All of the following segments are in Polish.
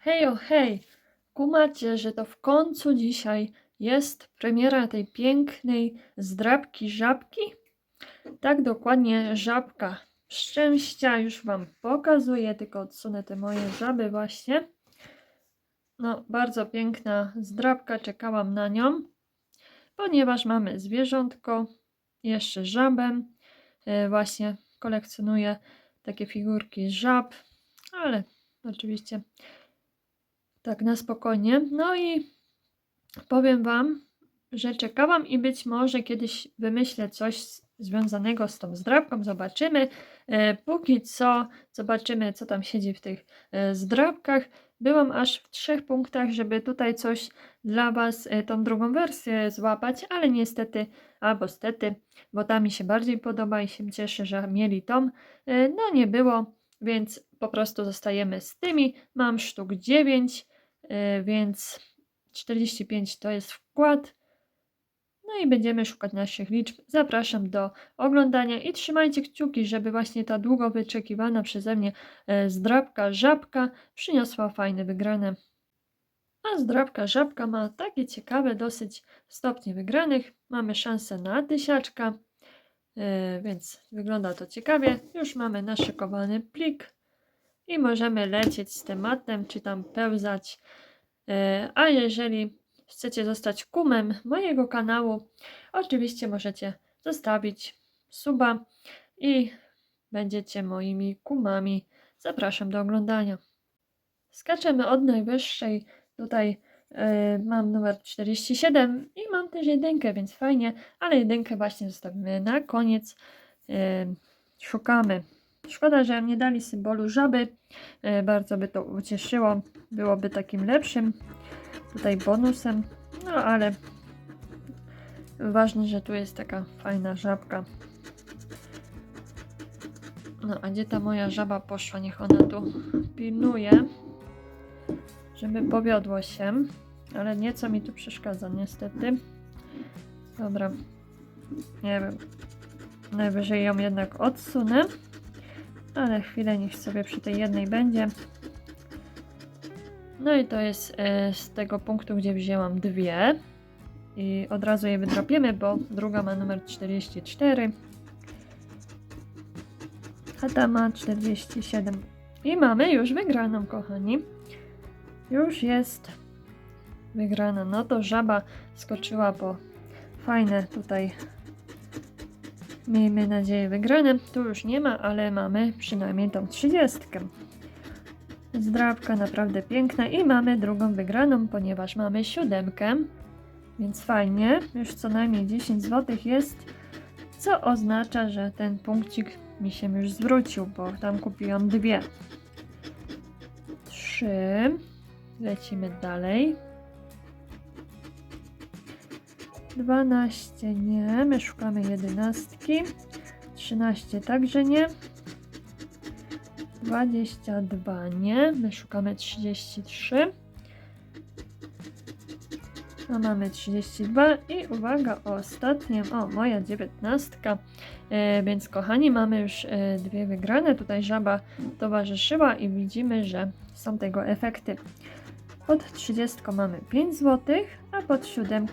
Hejo, hej! Kumacie, że to w końcu dzisiaj jest premiera tej pięknej zdrabki żabki? Tak dokładnie, żabka szczęścia. Już Wam pokazuję, tylko odsunę te moje żaby właśnie. No, bardzo piękna zdrabka, czekałam na nią, ponieważ mamy zwierzątko, jeszcze żabę. E, Właśnie kolekcjonuję takie figurki żab, ale oczywiście tak na spokojnie. No i powiem Wam, że czekałam i być może kiedyś wymyślę coś związanego z tą zdrabką, zobaczymy. E, póki co zobaczymy, co tam siedzi w tych e, zdrabkach. Byłam aż w trzech punktach, żeby tutaj coś dla Was, e, tą drugą wersję złapać, ale niestety, albo stety, bo ta mi się bardziej podoba i się cieszę, że mieli tą. No nie było, więc po prostu zostajemy z tymi. Mam sztuk 9, e, więc 45 to jest wkład. No i będziemy szukać naszych liczb. Zapraszam do oglądania i trzymajcie kciuki, żeby właśnie ta długo wyczekiwana przeze mnie e, zdrabka żabka przyniosła fajne wygrane. A zdrabka żabka ma takie ciekawe dosyć stopnie wygranych. Mamy szansę na tysiaczka, e, więc wygląda to ciekawie. Już mamy naszykowany plik i możemy lecieć z tematem, czy tam pełzać. E, A jeżeli chcecie zostać kumem mojego kanału, oczywiście możecie zostawić suba i będziecie moimi kumami. Zapraszam do oglądania. Skaczemy od najwyższej. Tutaj e, mam numer 47 i mam też jedynkę, więc fajnie, ale jedynkę właśnie zostawimy na koniec. E, szukamy. Szkoda, że nie dali symbolu żaby. E, bardzo by to ucieszyło. Byłoby takim lepszym tutaj bonusem. No ale ważne, że tu jest taka fajna żabka. No a gdzie ta moja żaba poszła? Niech ona tu pilnuje, żeby powiodło się. Ale nieco mi tu przeszkadza niestety. Dobra. Nie wiem. Najwyżej ją jednak odsunę. Ale chwilę niech sobie przy tej jednej będzie. No i to jest e, z tego punktu, gdzie wzięłam dwie. I od razu je wydropiemy, bo druga ma numer 44. A ta ma 47. I mamy już wygraną, kochani. Już jest wygrana. No to żaba skoczyła po fajne tutaj. Miejmy nadzieję wygrane. Tu już nie ma, ale mamy przynajmniej tą 30. Zdrabka naprawdę piękna i mamy drugą wygraną, ponieważ mamy siódemkę, więc fajnie, już co najmniej 10 zł jest, co oznacza, że ten punkcik mi się już zwrócił, bo tam kupiłam dwie. Trzy, lecimy dalej. 12 nie, my szukamy jedenastki. 13 także nie. 22 nie, my szukamy 33. A mamy 32 i uwaga, ostatnie, o moja 19. E, więc kochani, mamy już e, dwie wygrane. Tutaj żaba towarzyszyła i widzimy, że są tego efekty. Pod 30 mamy 5 zł, a pod 7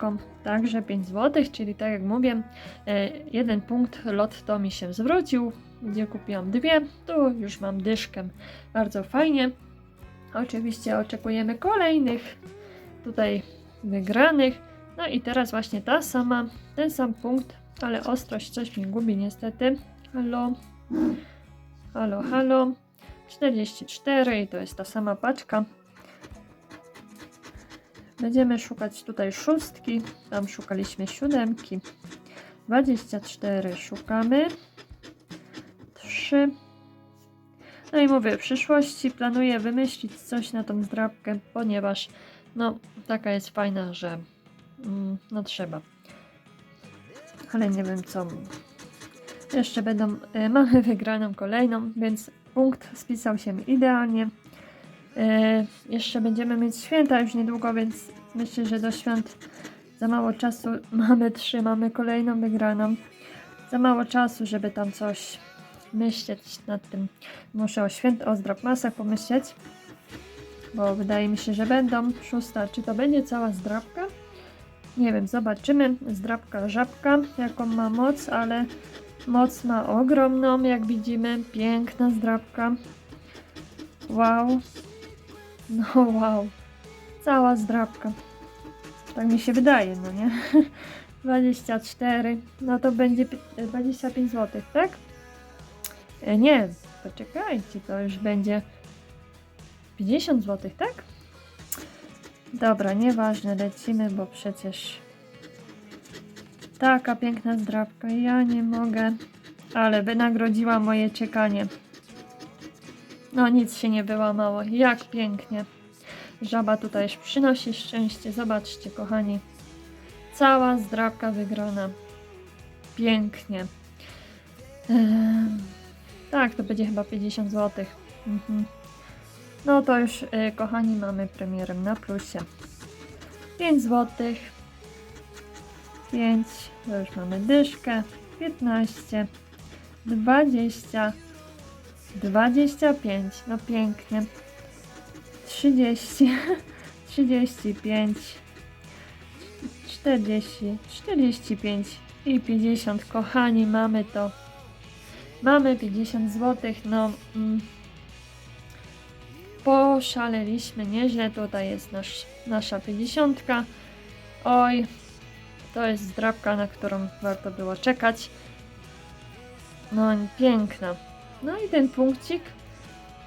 także 5 zł, czyli tak jak mówię, e, jeden punkt lotto mi się zwrócił, gdzie kupiłam dwie, tu już mam dyszkę. Bardzo fajnie. Oczywiście oczekujemy kolejnych tutaj wygranych. No i teraz właśnie ta sama, ten sam punkt, ale ostrość coś mi gubi niestety. Halo, halo, halo. 44 i to jest ta sama paczka. Będziemy szukać tutaj szóstki, tam szukaliśmy siódemki. 24 szukamy. 3. No i mówię, w przyszłości planuję wymyślić coś na tą zdrabkę, ponieważ no taka jest fajna, że mm, no trzeba. Ale nie wiem co. Jeszcze będą, y, mamy wygraną kolejną, więc punkt spisał się idealnie. E, jeszcze będziemy mieć święta już niedługo, więc myślę, że do świąt za mało czasu. Mamy trzy, mamy kolejną wygraną. Za mało czasu, żeby tam coś myśleć nad tym. Muszę o święt, o zdrabmasach pomyśleć. bo wydaje mi się, że będą. Szósta, czy to będzie cała zdrabka? Nie wiem, zobaczymy. Zdrabka żabka, jaką ma moc, ale moc ma ogromną, jak widzimy. Piękna zdrabka. Wow. No wow. Cała zdrabka. Tak mi się wydaje, no nie? 24. No to będzie pi- 25 zł, tak? E, nie, poczekajcie, to już będzie 50 zł, tak? Dobra, nieważne, lecimy, bo przecież taka piękna zdrabka, ja nie mogę, ale wynagrodziła moje czekanie. No nic się nie wyłamało, jak pięknie. Żaba tutaj przynosi szczęście, zobaczcie kochani. Cała zdrabka wygrana. Pięknie. Em, tak, to będzie chyba 50 zł. Mhm. No to już, y, kochani, mamy premierę na plusie. 5 zł. 5. To już mamy dyszkę. 15. 20. 25. No pięknie. 30. 35. 40, 45 i 50. Kochani, mamy to. Mamy 50 zł. No, mm, poszaleliśmy nieźle. Tutaj jest nasz, nasza 50. Oj, to jest zdrabka, na którą warto było czekać. No, piękna. No i ten punkcik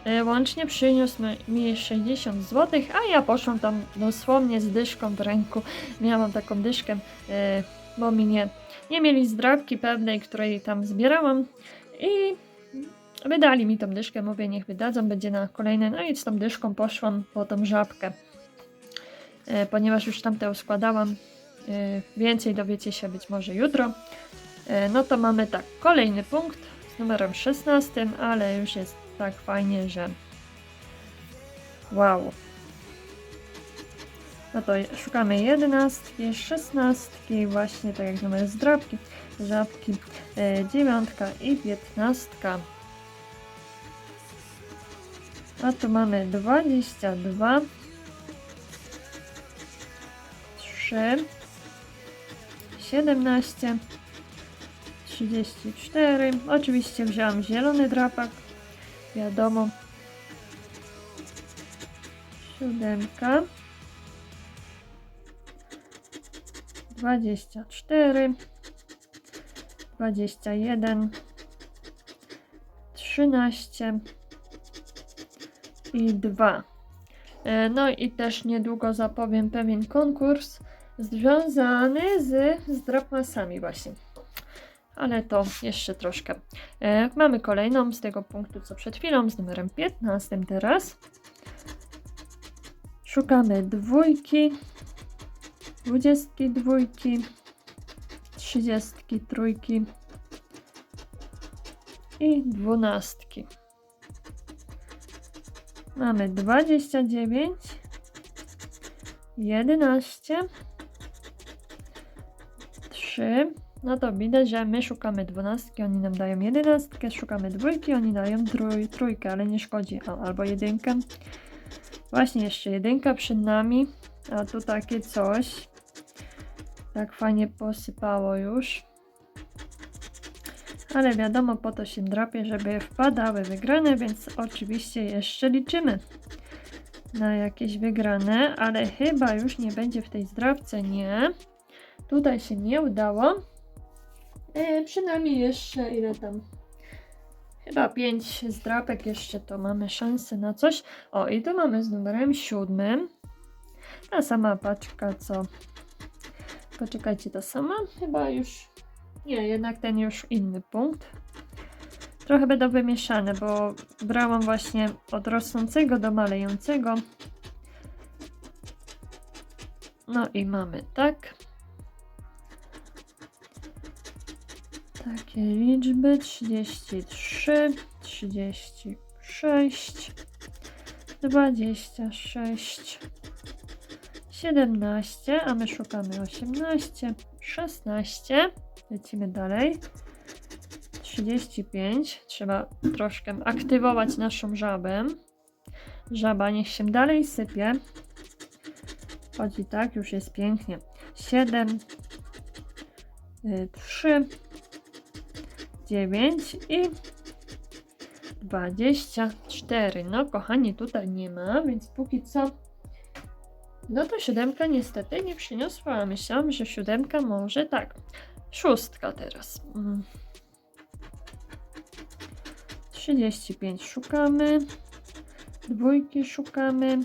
y, łącznie przyniósł mi- mi 60 zł, a ja poszłam tam dosłownie z dyszką w ręku. Miałam taką dyszkę, y, bo mi nie, nie mieli zdrabki pewnej, której tam zbierałam i wydali mi tą dyszkę, mówię niech wydadzą, będzie na kolejne, no i z tą dyszką poszłam po tą żabkę, y, ponieważ już tamte składałam, y, więcej dowiecie się być może jutro. No to mamy tak, kolejny punkt numerem 16, ale już jest tak fajnie, że wow. No to szukamy jedenastki, szesnastki, właśnie tak jak numer zdrabki, żabki, e, dziewiątka i piętnastka. A tu mamy 22, 3, 17, 34. Oczywiście wziąłam zielony drapak, wiadomo. Siódemka. 24, 21, 13 i 2. E, No i też niedługo zapowiem pewien konkurs związany z zdropmasami właśnie. Ale to jeszcze troszkę. E, Mamy kolejną z tego punktu co przed chwilą, z numerem 15 teraz. Szukamy dwójki, dwudziestki dwójki, trzydziestki trójki i dwunastki. Mamy 29, 11, 3. No to widać, że my szukamy dwunastki, oni nam dają jedenastkę, szukamy dwójki, oni dają trój, trójkę, ale nie szkodzi, o, albo jedynkę. Właśnie jeszcze jedynka przed nami, a tu takie coś. Tak fajnie posypało już. Ale wiadomo, po to się drapie, żeby wpadały wygrane, więc oczywiście jeszcze liczymy na jakieś wygrane, ale chyba już nie będzie w tej zdrabce, nie. Tutaj się nie udało. E, przynajmniej jeszcze ile tam? Chyba 5 zdrapek jeszcze to mamy szansę na coś. O, i tu mamy z numerem siódmym. Ta sama paczka, co. Poczekajcie, ta sama? Chyba już. Nie, jednak ten już inny punkt. Trochę będą wymieszane, bo brałam właśnie od rosnącego do malejącego. No i mamy tak. Takie liczby 33, 36, 26, 17, a my szukamy 18, 16. Lecimy dalej. 35. Trzeba troszkę aktywować naszą żabę. Żaba niech się dalej sypie. Chodzi tak, już jest pięknie. 7, 3, 9 i 24. No, kochani, tutaj nie ma, więc póki co. No to siódemka niestety nie przyniosła. Myślałam, że siódemka może tak. Szóstka teraz. Mm. 35 szukamy. Dwójki szukamy.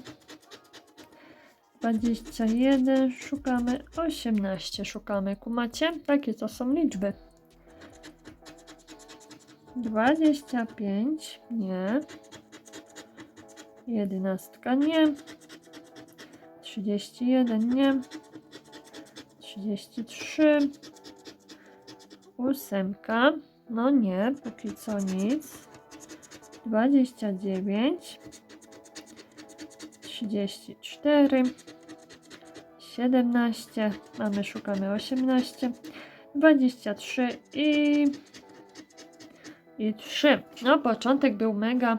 21 szukamy. 18 szukamy. Kumacie? Takie to są liczby. 25 nie. Jedenastka nie. 31 nie. 33 ósemka. No nie, póki co nic. 29 34 17 mamy, szukamy 18 23 i i 3 no początek był mega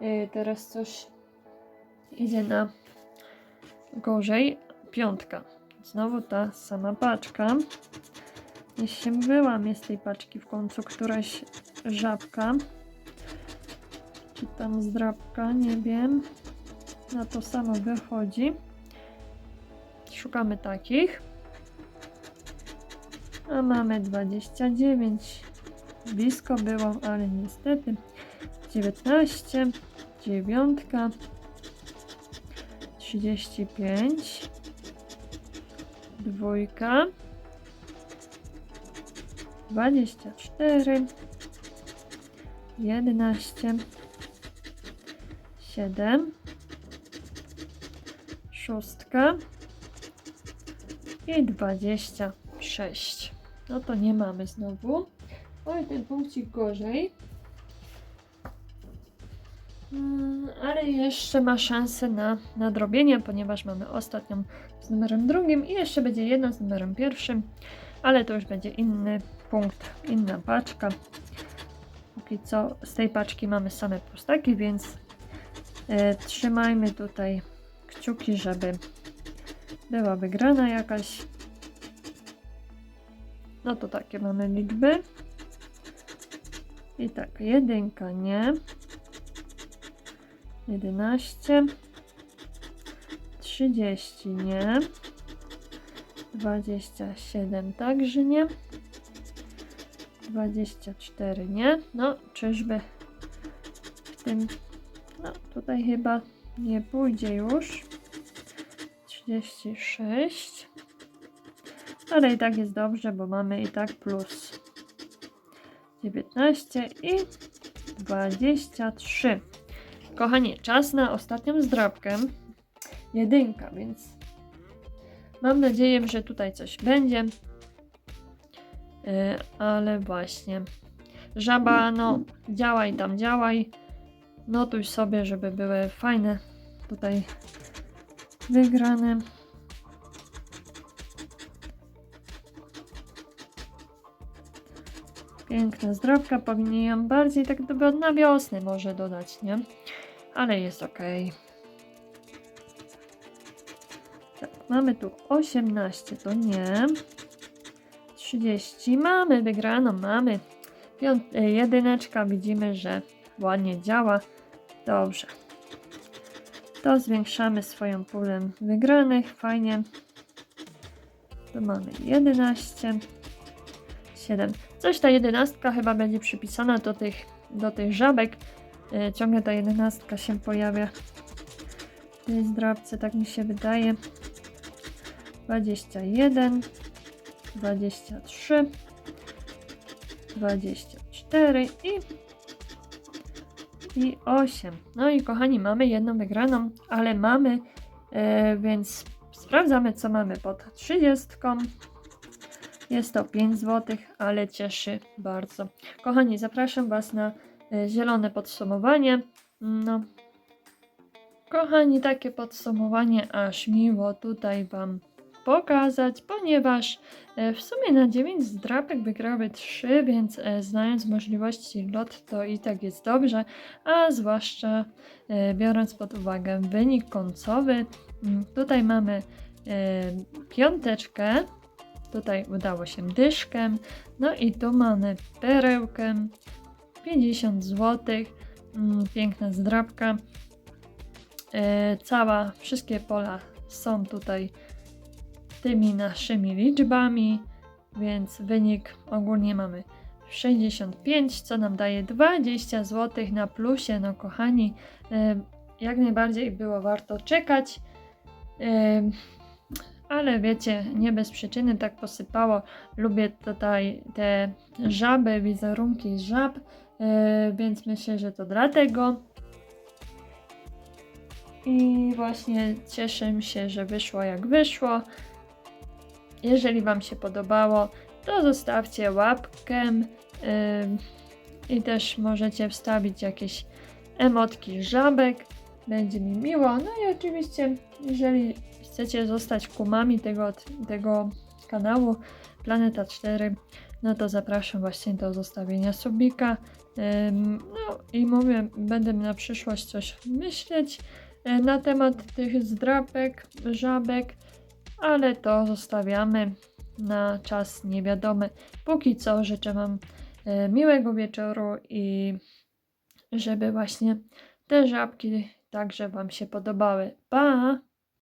Yy, teraz coś idzie na gorzej piątka znowu ta sama paczka Niech się wyłamie z tej paczki w końcu któraś żabka. Czy tam zdrabka, nie wiem. Na to samo wychodzi. Szukamy takich. A mamy 29. Blisko było, ale niestety. 19. Dziewiątka. 35. Dwójka. 24, 11, 7, szóstka i 26. No to nie mamy znowu. Oj, ten punkcik gorzej. Mm, Ale jeszcze ma szansę na nadrobienie, ponieważ mamy ostatnią z numerem drugim i jeszcze będzie jedna z numerem pierwszym, ale to już będzie inny punkt, inna paczka. Póki co z tej paczki mamy same pustaki, więc e, trzymajmy tutaj kciuki, żeby była wygrana jakaś. No to takie mamy liczby. I tak, jedynka nie. 11. 30 nie. 27 także nie. 24 nie. No, czyżby w tym. No, tutaj chyba nie pójdzie już. 36. Ale i tak jest dobrze, bo mamy i tak plus 19 i 23. Kochani, czas na ostatnią zdrabkę. Jedynka, więc mam nadzieję, że tutaj coś będzie. Yy, ale właśnie. Żaba, no działaj tam, działaj. Notuj sobie, żeby były fajne tutaj wygrane. Piękna zdrowka, powinien ją bardziej tak do- na wiosnę może dodać, nie? Ale jest ok. Tak, mamy tu 18, to nie. 30 mamy wygraną, mamy. Piąt, e, jedyneczka, widzimy, że ładnie działa. Dobrze. To zwiększamy swoją pulę wygranych, fajnie. Tu mamy 11, 7. Coś ta jedenastka chyba będzie przypisana do tych, do tych żabek. E, Ciągle ta jedenastka się pojawia w tej zdrabce, tak mi się wydaje. 21, 23, 24 i, i 8. No i kochani, mamy jedną wygraną, ale mamy, e, więc sprawdzamy, co mamy pod 30. Jest to 5 zł, ale cieszy bardzo. Kochani, zapraszam Was na e, zielone podsumowanie. No, kochani, takie podsumowanie aż miło tutaj Wam pokazać, ponieważ e, w sumie na 9 zdrapek wygrały 3, więc e, znając możliwości lot to i tak jest dobrze, a zwłaszcza biorąc pod uwagę wynik końcowy. Tutaj mamy piąteczkę, tutaj udało się dyszkę, no i tu mamy perełkę, 50 zł, piękna zdrabka. E, cała, wszystkie pola są tutaj tymi naszymi liczbami, więc wynik ogólnie mamy 65, co nam daje 20 zł na plusie. No kochani, e, jak najbardziej było warto czekać, e, ale wiecie, nie bez przyczyny tak posypało. Lubię tutaj te żaby, wizerunki żab, e, więc myślę, że to dlatego. I właśnie cieszę się, że wyszło jak wyszło. Jeżeli Wam się podobało, to zostawcie łapkę ym, i też możecie wstawić jakieś emotki żabek. Będzie mi miło. No i oczywiście, jeżeli chcecie zostać kumami tego, tego kanału Planeta 4, no to zapraszam właśnie do zostawienia subika. No i mówię, będę na przyszłość coś myśleć e, na temat tych zdrapek, żabek, ale to zostawiamy na czas niewiadomy. Póki co życzę Wam e, miłego wieczoru i żeby właśnie te żabki także Wam się podobały. Pa!